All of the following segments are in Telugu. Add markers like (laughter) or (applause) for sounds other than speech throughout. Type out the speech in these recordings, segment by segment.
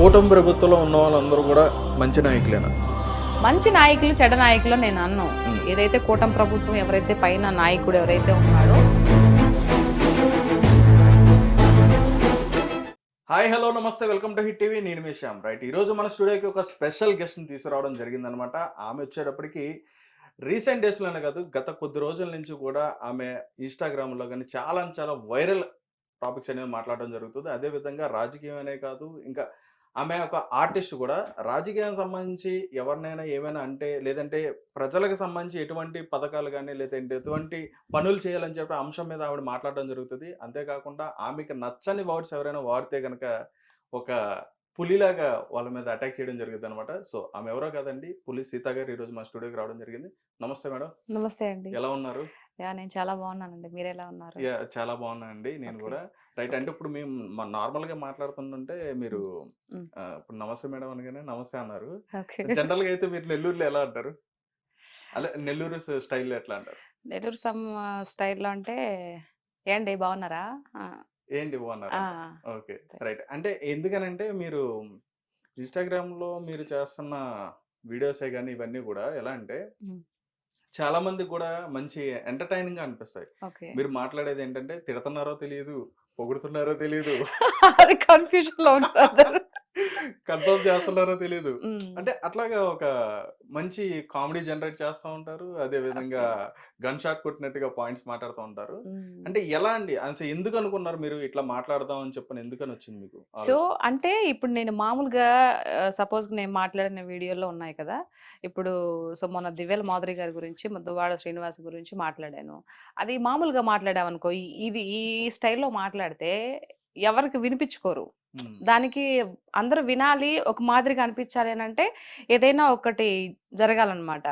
కూటమి ప్రభుత్వంలో ఉన్న వాళ్ళందరూ కూడా మంచి నాయకులేనా? మంచి నాయకులు చెడ్డ నాయకులు నేను అన్ను. Hmm. ఏదైతే కూటమి ప్రభుత్వం ఎవరైతే పైన నాయకుడు ఎవరైతే ఉన్నాడో. హాయ్ హలో నమస్తే వెల్కమ్ టు హిట్ టీవీ. నేను మీ శ్యామ్. రైట్ ఈ రోజు మన స్టూడియోకి ఒక స్పెషల్ గెస్ట్ని తీసుకురావడం జరిగిందనమాట ఆమె వచ్చేటప్పటికి రీసెంట్ డేస్లోనే కాదు గత కొద్ది రోజుల నుంచి కూడా ఆమె ఇన్స్టాగ్రామ్లో కానీ చాలా చాలా వైరల్ టాపిక్స్ అనేవి మాట్లాడడం జరుగుతుంది. అదేవిధంగా రాజకీయం అనే కాదు ఇంకా ఆమె ఒక ఆర్టిస్ట్ కూడా. రాజకీయానికి సంబంధించి ఎవరినైనా ఏమైనా అంటే లేదంటే ప్రజలకు సంబంధించి ఎటువంటి పథకాలు కానీ లేదంటే ఎటువంటి పనులు చేయాలని చెప్పి అంశం మీద ఆవిడ మాట్లాడడం జరుగుతుంది. అంతేకాకుండా ఆమెకి నచ్చని వర్డ్స్ ఎవరైనా వాడితే కనుక ఒక పులిలాగా వాళ్ళ మీద అటాక్ చేయడం జరుగుతుంది అనమాట సో ఆమె ఎవరో కాదండి పులి సీత గారు ఈరోజు మా స్టూడియోకి రావడం జరిగింది. నమస్తే మేడం. నమస్తే అండి. ఎలా ఉన్నారు? యా నేను చాలా బాగున్నానండి. మీరు ఎలా ఉన్నారు? యా, చాలా బాగున్నానండి. నేను. కూడా రైట్ అంటే ఇప్పుడు మేము నార్మల్గా మాట్లాడుతుంటే మీరు ఇప్పుడు నమస్తే మేడం అనగానే నమస్తే అన్నారు. జనరల్గా అయితే మీరు నెల్లూరులో ఎలా అంటారు? అలా నెల్లూరు స్టైల్లో ఎట్లా అంటారు? నెల్లూరు సమ్ స్టైల్లో అంటే ఏండి బాగున్నారా? ఏంటి బాగున్నారు? ఆ, ఓకే. రైట్. అంటే ఎందుకనంటే మీరు ఇన్స్టాగ్రామ్లో మీరు చేస్తున్న వీడియోసే కానీ ఇవన్నీ కూడా ఎలా అంటే. చాలా మందికి కూడా మంచి ఎంటర్టైనింగ్గా అనిపిస్తాయి మీరు మాట్లాడేది ఏంటంటే తిడుతున్నారో తెలియదు పొగుడుతున్నారో తెలియదు (laughs) అది కన్ఫ్యూజన్లో ఉంటారు కన్ఫర్మ్ చేస్తున్నారో తెలియదు అంటే అట్లాగా ఒక మంచి కామెడీ జనరేట్ చేస్తూ ఉంటారు. అదే విధంగా గన్ షాట్ కొట్టినట్టుగా పాయింట్స్ మాట్లాడుతూ ఉంటారు. అంటే ఎలా అండి? అసలు ఎందుకు అనుకున్నారు మీరు ఇట్లా మాట్లాడదాం అని చెప్పని ఎందుకని వచ్చింది మీకు సో? అంటే ఇప్పుడు నేను మామూలుగా సపోజ్ నేను మాట్లాడిన వీడియోలో ఉన్నాయి కదా. ఇప్పుడు సో మొన్న దివ్యల మాధురి గారి గురించి దువ్వాడ శ్రీనివాస్ గురించి మాట్లాడాను. అది మామూలుగా మాట్లాడామనుకో ఇది ఈ స్టైల్లో మాట్లాడితే ఎవరికి వినిపించుకోరు. దానికి అందరూ వినాలి ఒక మాదిరిగా అనిపించాలి అని అంటే ఏదైనా ఒకటి జరగాలన్నమాట.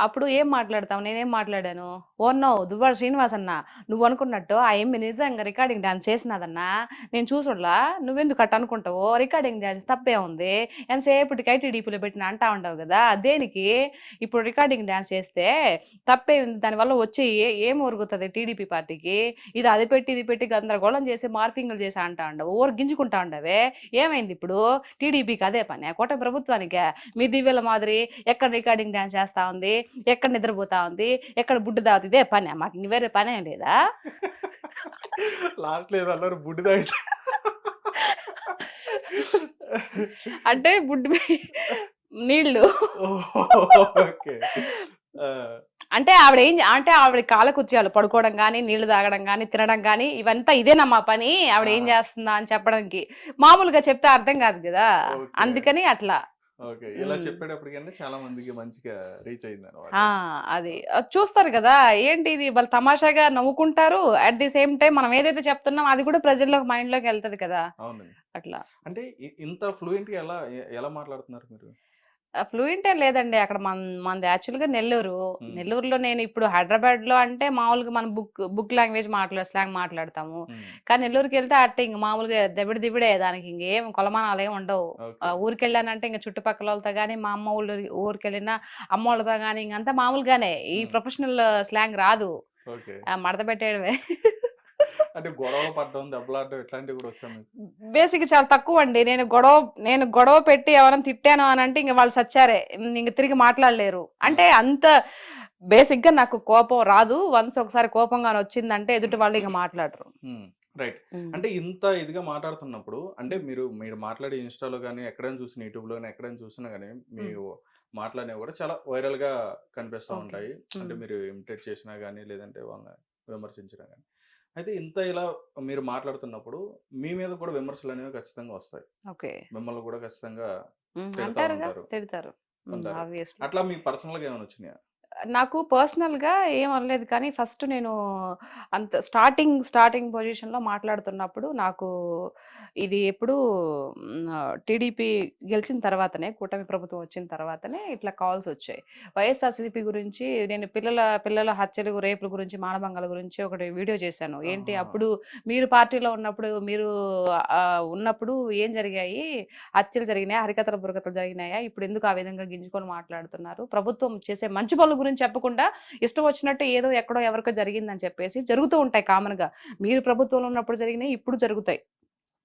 అప్పుడు ఏం మాట్లాడతాం నేనేం మాట్లాడాను? ఓ నో దువ్వాడ శ్రీనివాస్ అన్న నువ్వు అనుకున్నట్టు ఆ ఏమి నిజంగా రికార్డింగ్ డాన్స్ చేసినదన్నా నేను చూసుండ్లా నువ్వెందుకు అట్ట అనుకుంటావు? రికార్డింగ్ డాన్స్ తప్పే ఉంది. ఎంతసేపటికి ఐటీడీపీలో పెట్టిన అంటా ఉండవు కదా? దేనికి? ఇప్పుడు రికార్డింగ్ డాన్స్ చేస్తే తప్పే ఉంది. దానివల్ల వచ్చి ఏ- ఏం ఒరుగుతుంది టీడీపీ పార్టీకి? ఇది అది పెట్టి ఇది పెట్టి గందరగోళం చేసి మార్పింగ్లు చేసి అంటా ఉండవు. ఓరు గింజుకుంటా ఉండవే. ఏమైంది ఇప్పుడు? టీడీపీకి అదే పని. కోట ప్రభుత్వానికి? మీ దివ్యల మాదిరి ఎక్కడ రికార్డింగ్ డాన్స్ చేస్తా ఉంది? ఎక్కడ నిద్రపోతా ఉంది? ఎక్కడ బుడ్డు తాగుతుంది? ఇదే పని మాకు ఇంక వేరే పనే లేదా? లాస్ట్ లేదు అన్నారు బుడ్డి తాగితే. అంటే బుడ్డు ఆ, అంటే ఆవిడ ఏం అంటే ఆవిడ కాల కుర్చీలు పడుకోవడం కానీ నీళ్ళు తాగడం కానీ తినడం కానీ ఇవంతా ఇదేనా మా పని? ఆవిడ ఏం. చేస్తుందా అని చెప్పడానికి. మామూలుగా చెప్తే అర్థం కాదు కదా. అందుకని అట్లా. ఓకే. ఇలా. చెప్పేటప్పటికంటే చాలా మందికి మంచిగా రీచ్ అయింది అనమాట అది. చూస్తారు కదా! ఏంటి ఇది? వాళ్ళు తమాషాగా నవ్వుకుంటారు. అట్ ది సేమ్ టైం మనం ఏదైతే చెప్తున్నాం అది కూడా ప్రజల్లోకి మైండ్లోకి వెళ్తది కదా! అవునండి. అట్లా. అంటే ఇంత ఫ్లూయెంట్గా ఎలా ఎలా మాట్లాడుతున్నారు మీరు? ఫ్లూయెంట్ ఏ లేదండి. అక్కడ మన మనది యాక్చువల్గా నెల్లూరు. నెల్లూరులో నేను ఇప్పుడు హైదరాబాద్లో అంటే మామూలుగా మనం బుక్ బుక్ లాంగ్వేజ్ మాట్లాడ స్లాంగ్ మాట్లాడతాము. కానీ నెల్లూరుకి వెళ్తే అట్టే ఇంక మామూలుగా దెబ్బడి దిబిడే దానికి ఇంకేం కొలమానాలు ఏమి ఉండవు. ఊరికి వెళ్ళానంటే ఇంకా చుట్టుపక్కల వాళ్ళతో కానీ మా అమ్మ ఊళ్ళో ఊరికి వెళ్ళినా అమ్మ వాళ్ళతో కానీ ఇంకంతా మామూలుగానే. ఈ. ప్రొఫెషనల్ స్లాంగ్ రాదు. మడత పెట్టేయడమే. అంటే గొడవ పడడం దెబ్బలాడడం ఇట్లాంటివి కూడా వచ్చాను బేసిక్ చాలా తక్కువ అండి నేను గొడవ నేను గొడవ పెట్టి ఎవరైనా తిట్టాను అని అంటే ఇంక వాళ్ళు సచ్చారే. ఇంక తిరిగి మాట్లాడలేరు. అంటే అంత బేసిక్గా నాకు కోపం రాదు. వన్స్ ఒకసారి కోపంగా వచ్చిందంటే ఎదుటి వాళ్ళు ఇంక మాట్లాడరు. రైట్. అంటే ఇంత ఇదిగా మాట్లాడుతున్నప్పుడు అంటే మీరు మీరు మాట్లాడే ఇన్స్టాలో కానీ ఎక్కడైనా చూసిన యూట్యూబ్లో కానీ ఎక్కడైనా చూసినా కానీ మీరు మాట్లాడినవి కూడా చాలా వైరల్గా కనిపిస్తూ. ఉంటాయి. అంటే. మీరు ఇమిటేట్ చేసినా కానీ లేదంటే వాళ్ళని విమర్శించినా కానీ అయితే ఇంత ఇలా మీరు మాట్లాడుతున్నప్పుడు మీ మీద కూడా విమర్శలు అనేవి ఖచ్చితంగా వస్తాయి. ఓకే. మిమ్మల్ని కూడా ఖచ్చితంగా. తిడతారు. అట్లా మీకు పర్సనల్గా ఏమైనా వచ్చినాయా? నాకు పర్సనల్గా ఏం అనలేదు కానీ ఫస్ట్ నేను అంత స్టార్టింగ్ స్టార్టింగ్ పొజిషన్లో మాట్లాడుతున్నప్పుడు నాకు ఇది ఎప్పుడు టీడీపీ గెలిచిన తర్వాతనే కూటమి ప్రభుత్వం వచ్చిన తర్వాతనే ఇట్లా కాల్స్ వచ్చాయి. వైఎస్ఆర్సీపీ గురించి నేను పిల్లల పిల్లల హత్యలు రేపుల గురించి మానభంగాల గురించి ఒకటి వీడియో చేశాను. ఏంటి. అప్పుడు మీరు పార్టీలో ఉన్నప్పుడు మీరు ఉన్నప్పుడు ఏం జరిగాయి? హత్యలు జరిగినాయా? హరికథల బురకథలు జరిగినాయా? ఇప్పుడు ఎందుకు ఆ విధంగా గింజుకొని మాట్లాడుతున్నారు? ప్రభుత్వం చేసే మంచి పనుల గురించి చెప్పకుండా ఇష్టం వచ్చినట్టు ఏదో ఎక్కడో ఎవరికో జరిగిందని చెప్పేసి జరుగుతూ ఉంటాయి కామన్గా మీరు ప్రభుత్వంలో ఉన్నప్పుడు జరిగినాయి ఇప్పుడు జరుగుతాయి.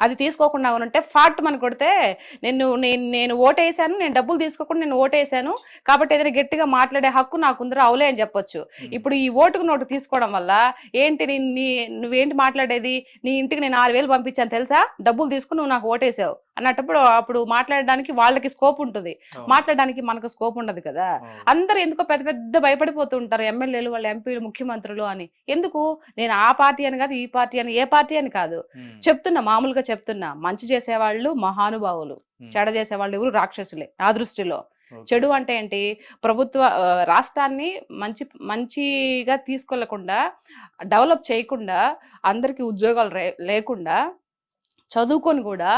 అది తీసుకోకుండా ఉంటే ఫాట్ మన కొడితే నేను నేను నేను ఓటేసాను నేను డబ్బులు తీసుకోకుండా నేను ఓటేసాను కాబట్టి ఏదైనా గట్టిగా మాట్లాడే హక్కు నాకు ఉందిరా అవులే అని చెప్పొచ్చు. ఇప్పుడు ఈ ఓటుకు నోటు తీసుకోవడం వల్ల ఏంటి నీ నువ్వేంటి మాట్లాడేది? నీ ఇంటికి నేను ఆరు వేలు పంపించాను తెలుసా? డబ్బులు తీసుకుని నువ్వు నాకు ఓటేసావు. అన్నప్పుడు అప్పుడు మాట్లాడడానికి వాళ్ళకి స్కోప్ ఉంటుంది. మాట్లాడడానికి మనకు స్కోప్ ఉండదు కదా. అందరూ ఎందుకో పెద్ద పెద్ద భయపడిపోతూ ఉంటారు. ఎమ్మెల్యేలు వాళ్ళ ఎంపీలు ముఖ్యమంత్రులు అని. ఎందుకు? నేను ఆ పార్టీ అని కాదు ఈ పార్టీ అని ఏ పార్టీ అని కాదు. చెప్తున్నా మామూలుగా చెప్తున్నా మంచి చేసేవాళ్ళు మహానుభావులు. చెడ చేసేవాళ్ళు ఎవరు? రాక్షసులే నా దృష్టిలో. చెడు అంటే ఏంటి? ప్రభుత్వ రాష్ట్రాన్ని మంచి మంచిగా తీసుకెళ్ళకుండా డెవలప్ చేయకుండా అందరికీ ఉద్యోగాలు లేకుండా చదువుకొని కూడా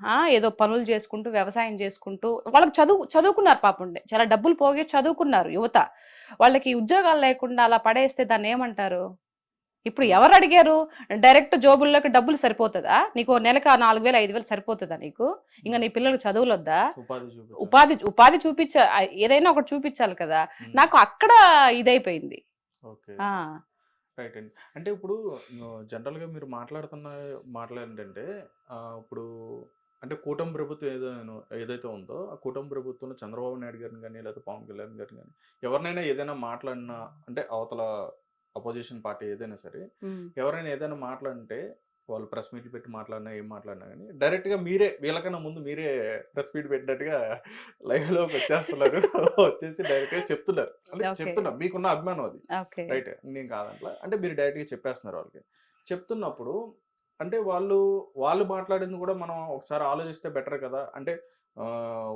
ఆ, ఏదో పనులు చేసుకుంటూ వ్యవసాయం చేసుకుంటూ వాళ్ళకి చదువు చదువుకున్నారు పాపం చాలా డబ్బులు పోగే చదువుకున్నారు యువత. వాళ్ళకి ఉద్యోగాలు లేకుండా అలా పడేస్తే దాన్ని ఏమంటారు? ఇప్పుడు ఎవరు అడిగారు? డైరెక్ట్ జోబుల్లోకి డబ్బులు సరిపోతుందా? నీకు నెలకు నాలుగు వేలు ఐదు వేలు సరిపోతుందా నీకు? ఇంకా నీ పిల్లలకు చదువులు వద్దా ఉపాధి. ఉపాధి చూపించ ఏదైనా ఒకటి చూపించాలి కదా. నాకు అక్కడ ఇదైపోయింది. రైట్ అండి. అంటే ఇప్పుడు జనరల్గా మీరు మాట్లాడుతున్న మాటలు ఏంటంటే ఇప్పుడు అంటే కూటమి ప్రభుత్వం ఏదైనా ఏదైతే ఉందో ఆ కూటమి ప్రభుత్వంలో చంద్రబాబు నాయుడు గారిని కానీ లేదా పవన్ కళ్యాణ్ గారిని కానీ ఎవరినైనా ఏదైనా మాట్లాడినా అంటే అవతల అపోజిషన్ పార్టీ ఏదైనా సరే ఎవరైనా ఏదైనా మాట్లాడితే వాళ్ళు ప్రెస్ మీట్లు పెట్టి మాట్లాడినా ఏం మాట్లాడినా కానీ డైరెక్ట్గా మీరే వీళ్ళకన్నా ముందు మీరే ప్రెస్ మీట్ పెట్టినట్టుగా లైవ్లోకి వచ్చేస్తున్నారు. (laughs) వచ్చేసి డైరెక్ట్గా చెప్తున్నారు. అంటే. చెప్తున్నారు. మీకున్న అభిమానం అది. రైట్ నేను కాదంట్లా. అంటే మీరు డైరెక్ట్గా చెప్పేస్తున్నారు వాళ్ళకి. చెప్తున్నప్పుడు అంటే వాళ్ళు వాళ్ళు మాట్లాడింది కూడా మనం ఒకసారి ఆలోచిస్తే బెటర్ కదా. అంటే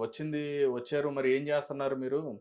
వచ్చింది వచ్చారు మరి ఏం చేస్తున్నారు మీరు?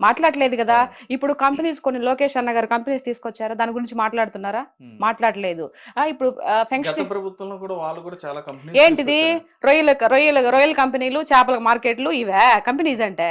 మాట్లాడలేదు కదా. ఇప్పుడు కంపెనీస్ కొన్ని లోకేష్ అన్న గారు కంపెనీస్ తీసుకొచ్చారా? దాని గురించి మాట్లాడుతున్నారా. మాట్లాడలేదు. ఆ, ఇప్పుడు ఆ, గత ఫంక్షన్ ప్రభుత్వంలో కూడా వాళ్ళు కూడా చాలా కంపెనీస్ ఏంటిది? రొయ్యల రొయ్యల రొయ్యల కంపెనీలు చేపల మార్కెట్లు ఇవే కంపెనీస్ అంటే.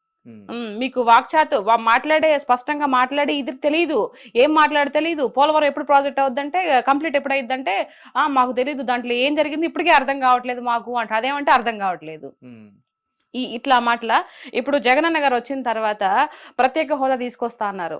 మీకు వాక్చాతు మాట్లాడే స్పష్టంగా మాట్లాడి ఇది తెలియదు ఏం మాట్లాడి తెలియదు పోలవరం ఎప్పుడు ప్రాజెక్ట్ అవుద్దంటే కంప్లీట్ ఎప్పుడు అయిద్దంటే ఆ మాకు తెలియదు దాంట్లో ఏం జరిగింది ఇప్పటికే అర్థం కావట్లేదు మాకు అంటే. అదేమంటే అర్థం కావట్లేదు. ఈ ఇట్లా మాటల. ఇప్పుడు జగనన్న గారు వచ్చిన తర్వాత ప్రత్యేక హోదా తీసుకొస్తా అన్నారు.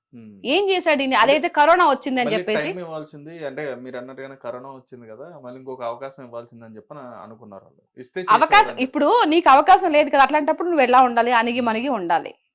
ఏం చేశాడు? అదైతే కరోనా వచ్చింది అని మళ్ళీ చెప్పేసి. ఇవ్వాల్సింది. అంటే మీరు అన్నట్టుగానే కరోనా వచ్చింది కదా మళ్ళీ ఇంకొక అవకాశం ఇవ్వాల్సింది అని చెప్పి అనుకున్నారు ఇస్తే అవకాశం. ఇప్పుడు నీకు అవకాశం లేదు కదా అట్లాంటప్పుడు నువ్వు ఎలా ఉండాలి? అణిగి మణిగి ఉండాలి.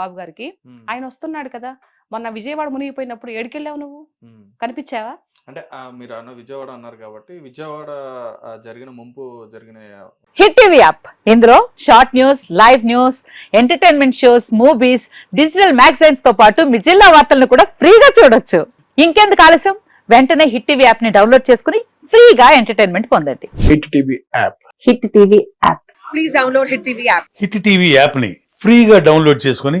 బాబు గారికి. ఆయన వస్తున్నాడు కదా! మొన్న విజయవాడ మునిగిపోయినప్పుడు ఏడికెళ్ళావు నువ్వు. కనిపించావా? అంటే ఆ, మీరు అన్న విజయవాడ అన్నారు కాబట్టి విజయవాడ జరిగిన ముంపు జరిగిన హిట్ టీవీ యాప్. ఇందులో short news live news entertainment shows movies digital మ్యాగజైన్స్తో పాటు మీ జిల్లా వార్తలను కూడా ఫ్రీగా చూడొచ్చు. ఇంకెందుకు ఆలస్యం? వెంటనే హిట్ టీవీ యాప్ని డౌన్లోడ్ చేసుకుని ఫ్రీగా ఎంటర్టైన్మెంట్ పొందండి. Hit TV app. Hit TV app. Hit TV యాప్ని ఫ్రీగా డౌన్లోడ్ చేసుకొని